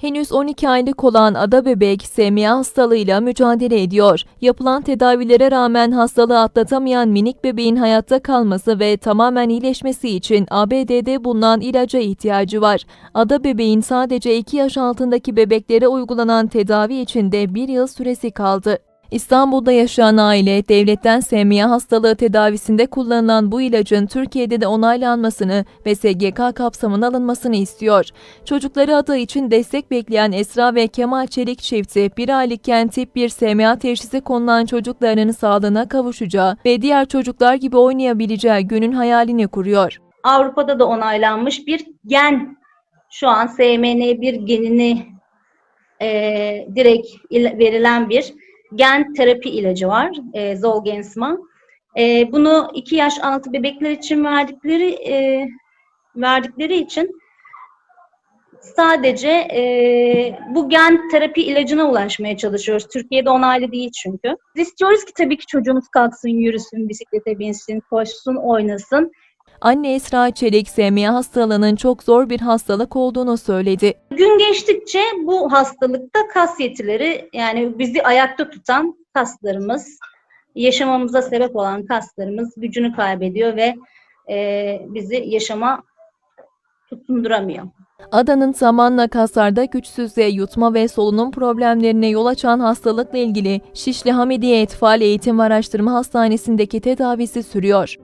Henüz 12 aylık olan ada bebek SMA hastalığıyla mücadele ediyor. Yapılan tedavilere rağmen hastalığı atlatamayan minik bebeğin hayatta kalması ve tamamen iyileşmesi için ABD'de bulunan ilaca ihtiyacı var. Ada bebeğin sadece 2 yaş altındaki bebeklere uygulanan tedavi için de 1 yıl süresi kaldı. İstanbul'da yaşayan aile, devletten SMA hastalığı tedavisinde kullanılan bu ilacın Türkiye'de de onaylanmasını ve SGK kapsamına alınmasını istiyor. Çocukları adı için destek bekleyen Esra ve Kemal Çelik çifti, bir aylıkken tip 1 SMA teşhisi konulan çocuklarının sağlığına kavuşacağı ve diğer çocuklar gibi oynayabileceği günün hayalini kuruyor. Avrupa'da da onaylanmış bir gen şu an SMN1 genini e, direkt il- verilen bir gen terapi ilacı var. E, Zolgensma. E, bunu 2 yaş altı bebekler için verdikleri e, verdikleri için sadece e, bu gen terapi ilacına ulaşmaya çalışıyoruz. Türkiye'de onaylı değil çünkü. Biz istiyoruz ki tabii ki çocuğumuz kalksın, yürüsün, bisiklete binsin, koşsun, oynasın. Anne Esra Çelik, SMA hastalığının çok zor bir hastalık olduğunu söyledi. Gün geçtikçe bu hastalıkta kas yetileri yani bizi ayakta tutan kaslarımız, yaşamamıza sebep olan kaslarımız gücünü kaybediyor ve e, bizi yaşama tutunduramıyor. Adanın zamanla kaslarda güçsüzlüğe, yutma ve solunum problemlerine yol açan hastalıkla ilgili Şişli Hamidiye Etfal Eğitim ve Araştırma Hastanesi'ndeki tedavisi sürüyor.